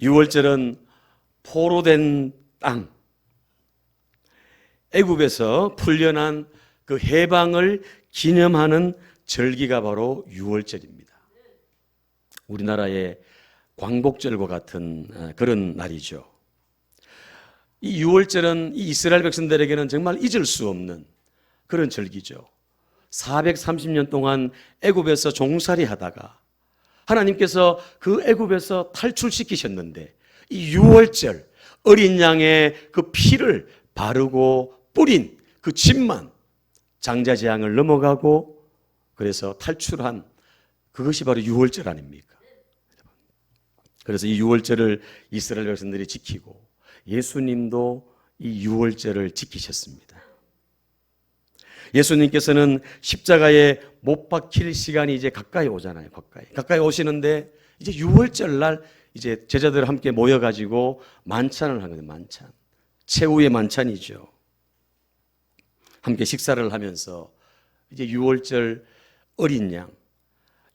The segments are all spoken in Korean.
유월절은 포로 된 땅, 애굽에서 풀려난 그 해방을 기념하는 절기가 바로 유월절입니다. 우리나라의 광복절과 같은 어, 그런 날이죠. 이 유월절은 이 이스라엘 백성들에게는 정말 잊을 수 없는 그런 절기죠. 430년 동안 애굽에서 종살이 하다가 하나님께서 그 애굽에서 탈출시키셨는데 이 유월절 어린 양의 그 피를 바르고 뿌린 그 집만 장자 재앙을 넘어가고 그래서 탈출한 그것이 바로 유월절 아닙니까? 그래서 이 유월절을 이스라엘 백성들이 지키고 예수님도 이 유월절을 지키셨습니다. 예수님께서는 십자가에 못 박힐 시간이 이제 가까이 오잖아요. 가까이. 가까이 오시는데 이제 유월절 날 이제 제자들 함께 모여 가지고 만찬을 하거든요. 만찬. 최후의 만찬이죠. 함께 식사를 하면서 이제 유월절 어린 양.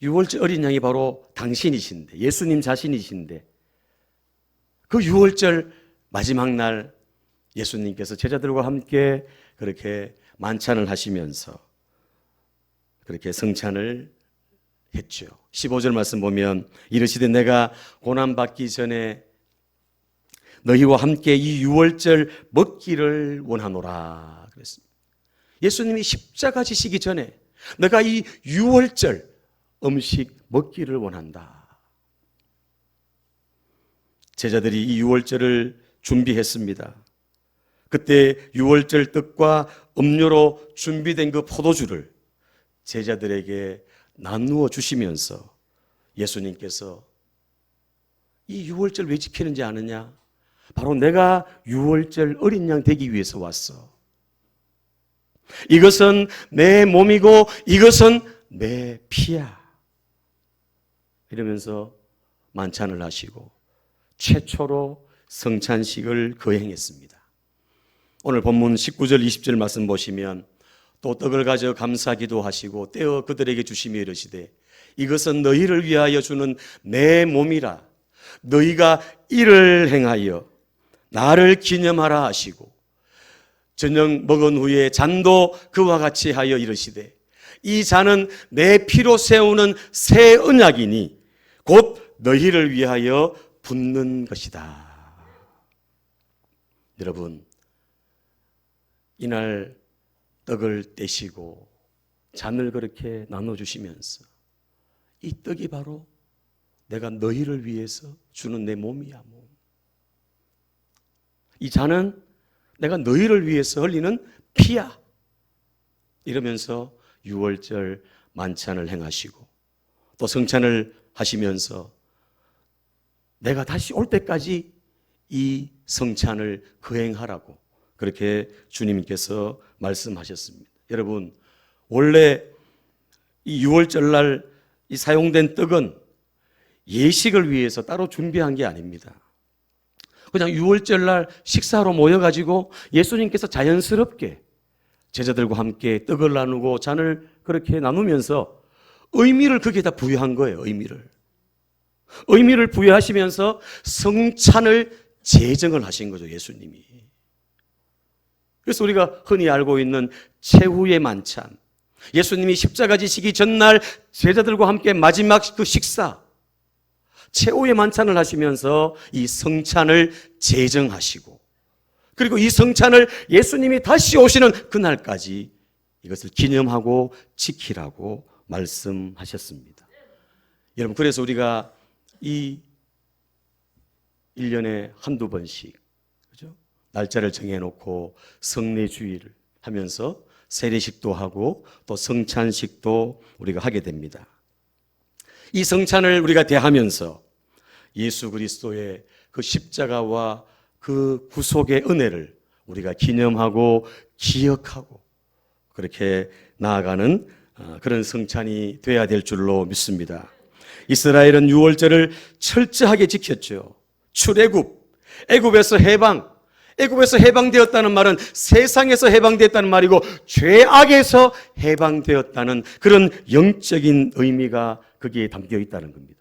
유월절 어린 양이 바로 당신이신데 예수님 자신이신데 그 유월절 마지막 날 예수님께서 제자들과 함께 그렇게 만찬을 하시면서 그렇게 성찬을 했죠. 15절 말씀 보면 이르시되 내가 고난 받기 전에 너희와 함께 이 유월절 먹기를 원하노라 그랬습니다. 예수님이 십자가 지시기 전에 내가 이 유월절 음식 먹기를 원한다. 제자들이 이 유월절을 준비했습니다. 그때 유월절 떡과 음료로 준비된 그 포도주를 제자들에게 나누어 주시면서 예수님께서 이 유월절 왜 지키는지 아느냐? 바로 내가 유월절 어린 양 되기 위해서 왔어. 이것은 내 몸이고 이것은 내 피야. 이러면서 만찬을 하시고 최초로 성찬식을 거행했습니다. 오늘 본문 19절 20절 말씀 보시면 또 떡을 가져 감사기도 하시고 떼어 그들에게 주시며 이르시되 이것은 너희를 위하여 주는 내 몸이라 너희가 이를 행하여 나를 기념하라 하시고 저녁 먹은 후에 잔도 그와 같이 하여 이르시되 이 잔은 내 피로 세우는 새 언약이니 곧 너희를 위하여 붓는 것이다. 여러분 이날 떡을 떼시고 잔을 그렇게 나눠주시면서 이 떡이 바로 내가 너희를 위해서 주는 내 몸이야 몸. 이 잔은 내가 너희를 위해서 흘리는 피야. 이러면서 유월절 만찬을 행하시고 또 성찬을 하시면서 내가 다시 올 때까지 이 성찬을 거행하라고 그렇게 주님께서 말씀하셨습니다. 여러분, 원래 이 6월절 날 이 사용된 떡은 예식을 위해서 따로 준비한 게 아닙니다. 그냥 6월절 날 식사로 모여가지고 예수님께서 자연스럽게 제자들과 함께 떡을 나누고 잔을 그렇게 나누면서 의미를 거기에다 부여한 거예요, 의미를. 의미를 부여하시면서 성찬을 제정을 하신 거죠, 예수님이. 그래서 우리가 흔히 알고 있는 최후의 만찬. 예수님이 십자가 지시기 전날 제자들과 함께 마지막 그 식사. 최후의 만찬을 하시면서 이 성찬을 제정하시고 그리고 이 성찬을 예수님이 다시 오시는 그날까지 이것을 기념하고 지키라고 말씀하셨습니다. 여러분, 그래서 우리가 이 1년에 한두 번씩? 날짜를 정해 놓고 성례 주의를 하면서 세례식도 하고 또 성찬식도 우리가 하게 됩니다. 이 성찬을 우리가 대하면서 예수 그리스도의 그 십자가와 그 구속의 은혜를 우리가 기념하고 기억하고 그렇게 나아가는 어, 그런 성찬이 돼야 될 줄로 믿습니다. 이스라엘은 유월절을 철저하게 지켰죠. 출애굽, 애굽에서 해방, 애굽에서 해방되었다는 말은 세상에서 해방되었다는 말이고 죄악에서 해방되었다는 그런 영적인 의미가 거기에 담겨 있다는 겁니다.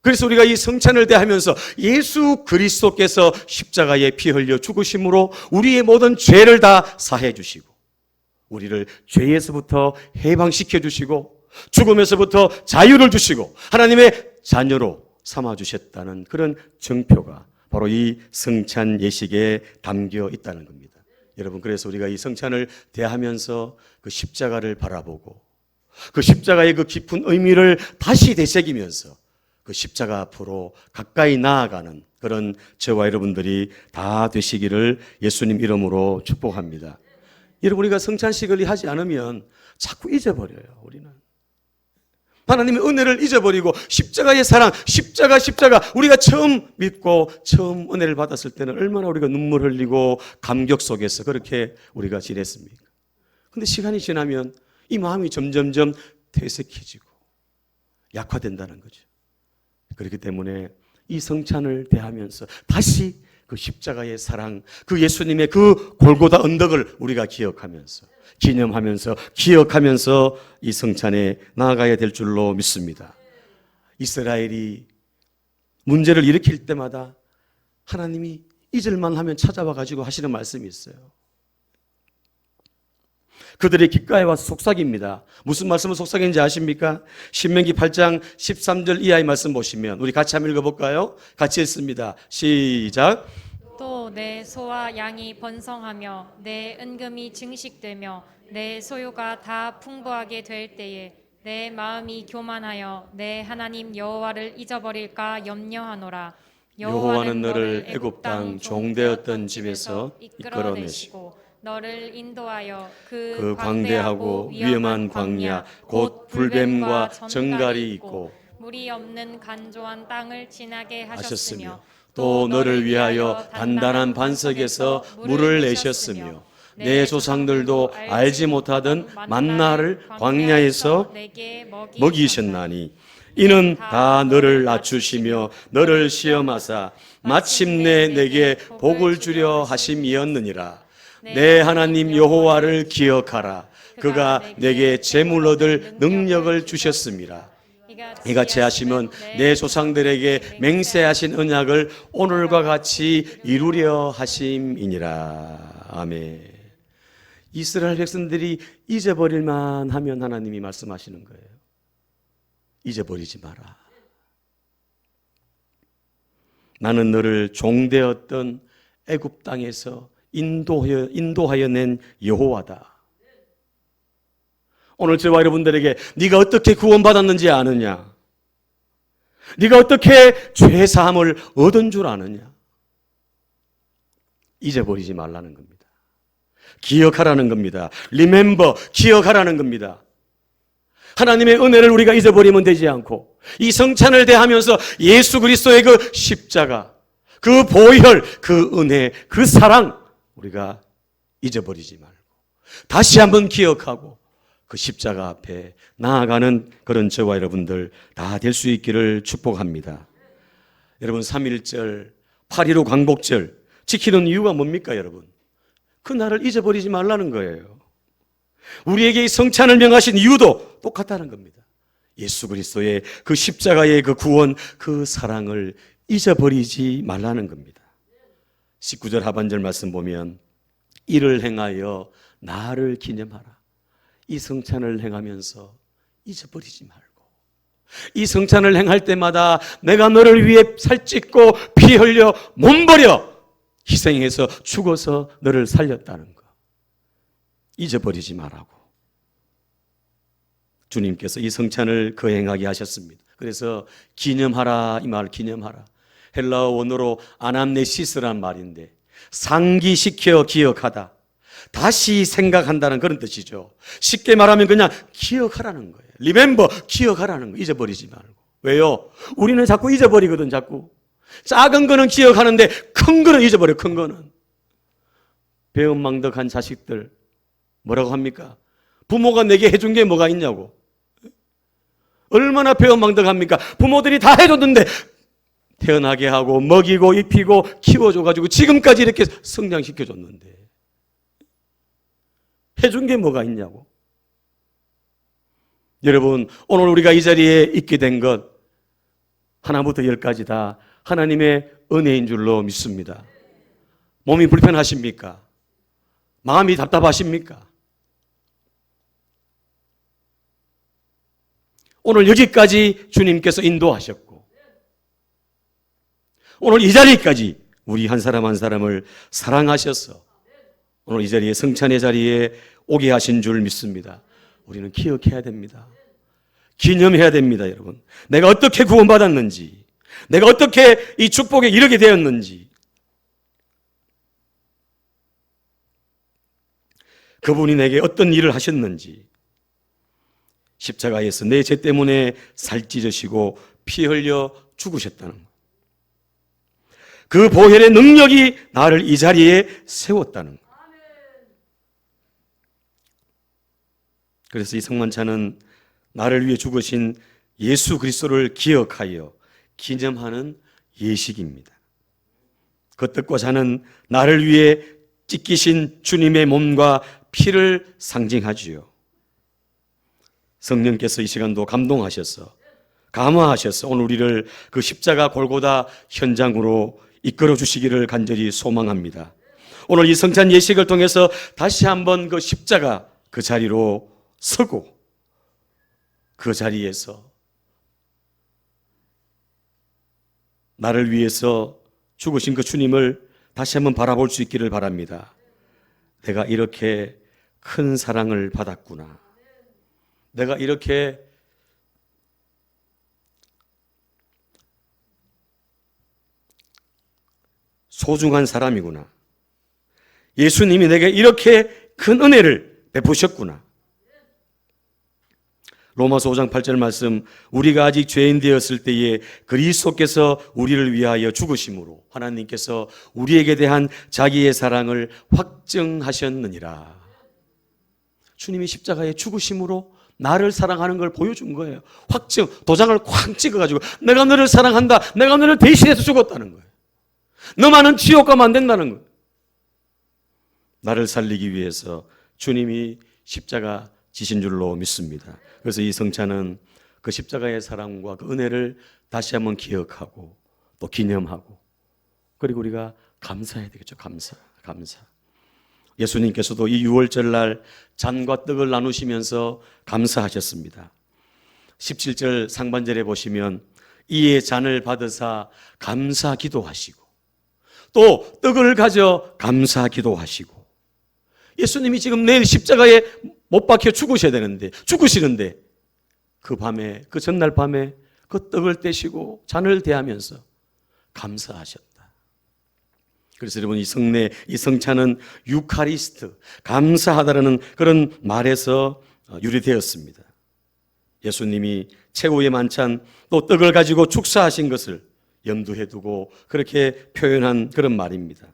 그래서 우리가 이 성찬을 대하면서 예수 그리스도께서 십자가에 피 흘려 죽으심으로 우리의 모든 죄를 다 사해 주시고 우리를 죄에서부터 해방시켜 주시고 죽음에서부터 자유를 주시고 하나님의 자녀로 삼아 주셨다는 그런 정표가 바로 이 성찬 예식에 담겨 있다는 겁니다. 여러분 그래서 우리가 이 성찬을 대하면서 그 십자가를 바라보고 그 십자가의 그 깊은 의미를 다시 되새기면서 그 십자가 앞으로 가까이 나아가는 그런 저와 여러분들이 다 되시기를 예수님 이름으로 축복합니다. 여러분 우리가 성찬식을 하지 않으면 자꾸 잊어버려요. 우리는 하나님의 은혜를 잊어버리고 십자가의 사랑, 십자가 십자가 우리가 처음 믿고 처음 은혜를 받았을 때는 얼마나 우리가 눈물 흘리고 감격 속에서 그렇게 우리가 지냈습니까? 근데 시간이 지나면 이 마음이 점점점 퇴색해지고 약화된다는 거죠. 그렇기 때문에 이 성찬을 대하면서 다시 그 십자가의 사랑, 그 예수님의 그 골고다 언덕을 우리가 기억하면서 기념하면서 기억하면서 이 성찬에 나아가야 될 줄로 믿습니다. 이스라엘이 문제를 일으킬 때마다 하나님이 잊을만 하면 찾아와 가지고 하시는 말씀이 있어요. 그들의 귓가에 와서 속삭입니다. 무슨 말씀을 속삭이는지 아십니까? 신명기 8장 13절 이하의 말씀 보시면 우리 같이 한번 읽어볼까요? 같이 읽습니다. 시작. 또 내 소와 양이 번성하며 내 은금이 증식되며 내 소유가 다 풍부하게 될 때에 내 마음이 교만하여 내 하나님 여호와를 잊어버릴까 염려하노라. 여호와는 너를 애굽 땅 종되었던 집에서 이끌어내시고 너를 인도하여 그, 그 광대하고 위험한 광야 곧 불뱀과 정갈이 있고 물이 없는 간조한 땅을 지나게 하셨으며 또 너를 위하여 단단한 반석에서 물을 내셨으며 내 조상들도 알지 못하던 만나를 광야에서 먹이셨나니. 이는 다 너를 낮추시며 너를 시험하사 마침내 내게 복을 주려 하심이었느니라 내 하나님 여호와를 기억하라 그가 내게 재물 얻을 능력을 주셨음이라 이같이 하시면 내 조상들에게 맹세하신 언약을 오늘과 같이 이루려 하심이니라. 아멘. 이스라엘 백성들이 잊어버릴만 하면 하나님이 말씀하시는 거예요. 잊어버리지 마라. 나는 너를 종되었던 애굽 땅에서 인도하여, 인도하여 낸 여호와다. 오늘 저와 여러분들에게 네가 어떻게 구원받았는지 아느냐? 네가 어떻게 죄 사함을 얻은 줄 아느냐? 잊어버리지 말라는 겁니다. 기억하라는 겁니다. 리멤버 기억하라는 겁니다. 하나님의 은혜를 우리가 잊어버리면 되지 않고 이 성찬을 대하면서 예수 그리스도의 그 십자가, 그 보혈, 그 은혜, 그 사랑 우리가 잊어버리지 말고 다시 한번 기억하고 그 십자가 앞에 나아가는 그런 저와 여러분들 다 될 수 있기를 축복합니다. 여러분 3.1절, 8.15 광복절 지키는 이유가 뭡니까 여러분? 그 날을 잊어버리지 말라는 거예요. 우리에게 이 성찬을 명하신 이유도 똑같다는 겁니다. 예수 그리스도의 그 십자가의 그 구원, 그 사랑을 잊어버리지 말라는 겁니다. 19절 하반절 말씀 보면 이를 행하여 나를 기념하라. 이 성찬을 행하면서 잊어버리지 말고 이 성찬을 행할 때마다 내가 너를 위해 살찢고 피 흘려 몸버려 희생해서 죽어서 너를 살렸다는 거 잊어버리지 말라고 주님께서 이 성찬을 거행하게 하셨습니다. 그래서 기념하라 이 말 기념하라 헬라어 원어로 아남네시스란 말인데 상기시켜 기억하다 다시 생각한다는 그런 뜻이죠. 쉽게 말하면 그냥 기억하라는 거예요. 리멤버 기억하라는 거 잊어버리지 말고. 왜요? 우리는 자꾸 잊어버리거든 자꾸. 작은 거는 기억하는데 큰 거는 잊어버려 큰 거는. 배은망덕한 자식들 뭐라고 합니까? 부모가 내게 해준 게 뭐가 있냐고. 얼마나 배은망덕합니까? 부모들이 다 해줬는데 태어나게 하고 먹이고 입히고 키워줘가지고 지금까지 이렇게 성장시켜줬는데 해준 게 뭐가 있냐고. 여러분, 오늘 우리가 이 자리에 있게 된 것, 하나부터 열까지 다 하나님의 은혜인 줄로 믿습니다. 몸이 불편하십니까? 마음이 답답하십니까? 오늘 여기까지 주님께서 인도하셨고, 오늘 이 자리까지 우리 한 사람 한 사람을 사랑하셔서 오늘 이 자리에 성찬의 자리에 오게 하신 줄 믿습니다. 우리는 기억해야 됩니다. 기념해야 됩니다, 여러분. 내가 어떻게 구원받았는지, 내가 어떻게 이 축복에 이르게 되었는지, 그분이 내게 어떤 일을 하셨는지, 십자가에서 내 죄 때문에 살찌으시고 피 흘려 죽으셨다는 것. 그 보혈의 능력이 나를 이 자리에 세웠다는 것. 그래서 이 성만찬은 나를 위해 죽으신 예수 그리스도를 기억하여 기념하는 예식입니다. 그 뜻과 자는 나를 위해 찢기신 주님의 몸과 피를 상징하지요. 성령께서 이 시간도 감동하셔서 감화하셔서 오늘 우리를 그 십자가 골고다 현장으로 이끌어 주시기를 간절히 소망합니다. 오늘 이 성찬 예식을 통해서 다시 한번 그 십자가 그 자리로 서고 그 자리에서 나를 위해서 죽으신 그 주님을 다시 한번 바라볼 수 있기를 바랍니다. 내가 이렇게 큰 사랑을 받았구나. 내가 이렇게 소중한 사람이구나. 예수님이 내게 이렇게 큰 은혜를 베푸셨구나. 로마서 5장 8절 말씀 우리가 아직 죄인 되었을 때에 그리스도께서 우리를 위하여 죽으심으로 하나님께서 우리에게 대한 자기의 사랑을 확증하셨느니라. 주님이 십자가에 죽으심으로 나를 사랑하는 걸 보여준 거예요. 확증, 도장을 쾅 찍어가지고 내가 너를 사랑한다. 내가 너를 대신해서 죽었다는 거예요. 너만은 지옥 가면 안 된다는 거예요. 나를 살리기 위해서 주님이 십자가 지신 줄로 믿습니다. 그래서 이 성찬은 그 십자가의 사랑과 그 은혜를 다시 한번 기억하고 또 기념하고 그리고 우리가 감사해야 되겠죠. 감사, 감사. 예수님께서도 이 6월절 날 잔과 떡을 나누시면서 감사하셨습니다. 17절 상반절에 보시면 이에 잔을 받으사 감사 기도하시고 또 떡을 가져 감사 기도하시고 예수님이 지금 내일 십자가에 못 박혀 죽으셔야 되는데 죽으시는데 그 밤에 그 전날 밤에 그 떡을 떼시고 잔을 대하면서 감사하셨다. 그래서 여러분 이 성례 이 성찬은 유카리스트 감사하다라는 그런 말에서 어, 유래되었습니다. 예수님이 최후의 만찬 또 떡을 가지고 축사하신 것을 염두에 두고 그렇게 표현한 그런 말입니다.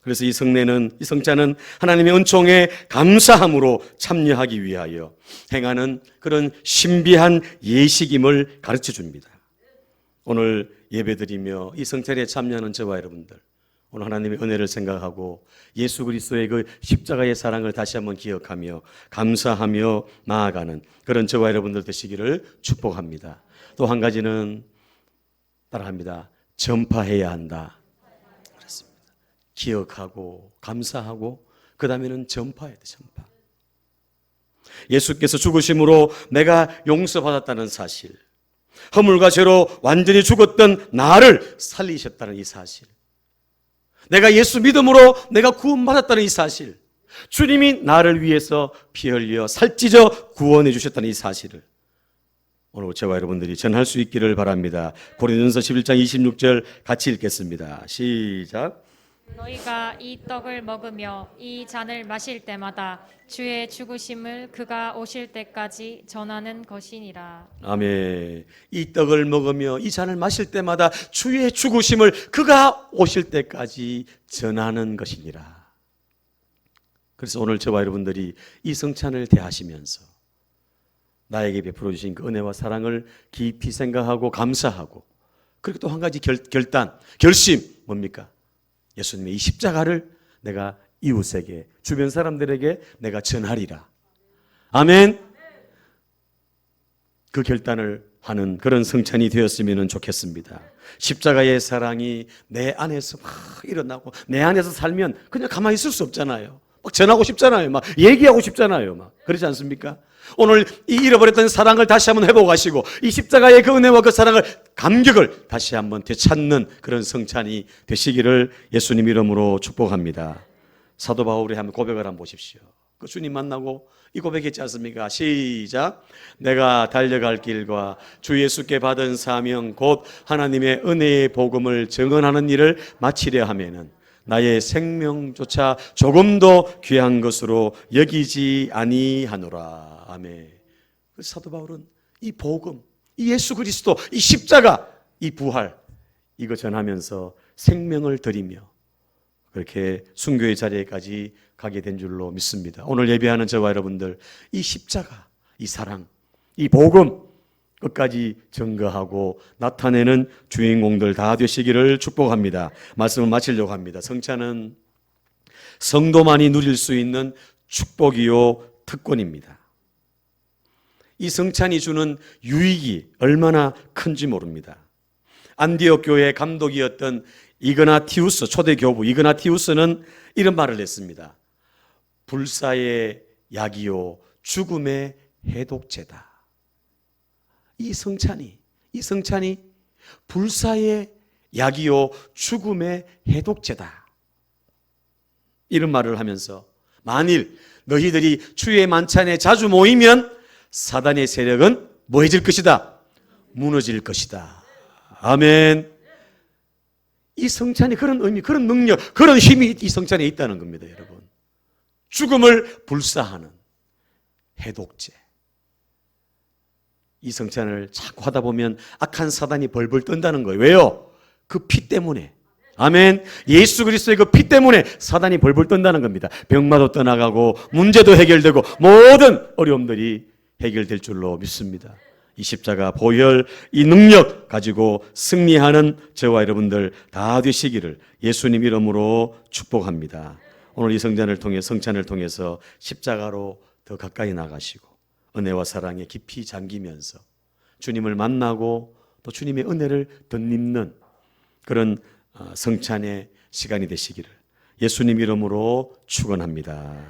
그래서 이 성례는 이 성찬은 하나님의 은총에 감사함으로 참여하기 위하여 행하는 그런 신비한 예식임을 가르쳐 줍니다. 오늘 예배드리며 이 성찬에 참여하는 저와 여러분들 오늘 하나님의 은혜를 생각하고 예수 그리스도의 그 십자가의 사랑을 다시 한번 기억하며 감사하며 나아가는 그런 저와 여러분들 되시기를 축복합니다. 또 한 가지는 따라합니다. 전파해야 한다. 그렇습니다. 기억하고 감사하고 그 다음에는 전파해야 돼. 전파. 예수께서 죽으심으로 내가 용서받았다는 사실, 허물과 죄로 완전히 죽었던 나를 살리셨다는 이 사실, 내가 예수 믿음으로 내가 구원받았다는 이 사실, 주님이 나를 위해서 피 흘려 살찌져 구원해 주셨다는 이 사실을 오늘 저와 여러분들이 전할 수 있기를 바랍니다. 고린도전서 11장 26절 같이 읽겠습니다. 시작. 너희가 이 떡을 먹으며 이 잔을 마실 때마다 주의 죽으심을 그가 오실 때까지 전하는 것이니라. 아멘. 이 떡을 먹으며 이 잔을 마실 때마다 주의 죽으심을 그가 오실 때까지 전하는 것이니라. 그래서 오늘 저와 여러분들이 이 성찬을 대하시면서 나에게 베풀어 주신 그 은혜와 사랑을 깊이 생각하고 감사하고 그리고 또 한 가지 결, 결단, 결심 뭡니까? 예수님의 이 십자가를 내가 이웃에게 주변 사람들에게 내가 전하리라. 아멘. 그 결단을 하는 그런 성찬이 되었으면 좋겠습니다. 십자가의 사랑이 내 안에서 막 일어나고 내 안에서 살면 그냥 가만히 있을 수 없잖아요. 막 전하고 싶잖아요. 막 얘기하고 싶잖아요. 막 그렇지 않습니까? 오늘 이 잃어버렸던 사랑을 다시 한번 회복하시고 이 십자가의 그 은혜와 그 사랑을 감격을 다시 한번 되찾는 그런 성찬이 되시기를 예수님 이름으로 축복합니다. 사도 바울이 한번 고백을 한번 보십시오. 그 주님 만나고 이 고백했지 않습니까? 시작. 내가 달려갈 길과 주 예수께 받은 사명 곧 하나님의 은혜의 복음을 증언하는 일을 마치려 하면은 나의 생명조차 조금도 귀한 것으로 여기지 아니하노라. 아멘. 그 사도 바울은 이 복음, 이 예수 그리스도, 이 십자가, 이 부활 이거 전하면서 생명을 드리며 그렇게 순교의 자리에까지 가게 된 줄로 믿습니다. 오늘 예배하는 저와 여러분들 이 십자가, 이 사랑, 이 복음 끝까지 증거하고 나타내는 주인공들 다 되시기를 축복합니다. 말씀을 마치려고 합니다. 성찬은 성도만이 누릴 수 있는 축복이요 특권입니다. 이 성찬이 주는 유익이 얼마나 큰지 모릅니다. 안디옥 교회 감독이었던 이그나티우스 초대 교부 이그나티우스는 이런 말을 했습니다. 불사의 약이요 죽음의 해독제다. 이 성찬이 이 성찬이 불사의 약이요 죽음의 해독제다. 이런 말을 하면서 만일 너희들이 주의 만찬에 자주 모이면 사단의 세력은 뭐해질 것이다? 무너질 것이다. 아멘. 이 성찬이 그런 의미, 그런 능력, 그런 힘이 이 성찬에 있다는 겁니다, 여러분. 죽음을 불사하는 해독제. 이 성찬을 자꾸 하다 보면 악한 사단이 벌벌 떤다는 거예요. 왜요? 그 피 때문에. 아멘. 예수 그리스도의 그 피 때문에 사단이 벌벌 떤다는 겁니다. 병마도 떠나가고 문제도 해결되고 모든 어려움들이 해결될 줄로 믿습니다. 이 십자가 보혈 이 능력 가지고 승리하는 저와 여러분들 다 되시기를 예수님 이름으로 축복합니다. 오늘 이 성찬을 통해 성찬을 통해서 십자가로 더 가까이 나가시고 은혜와 사랑에 깊이 잠기면서 주님을 만나고 또 주님의 은혜를 덧입는 그런 어, 성찬의 시간이 되시기를 예수님 이름으로 축원합니다.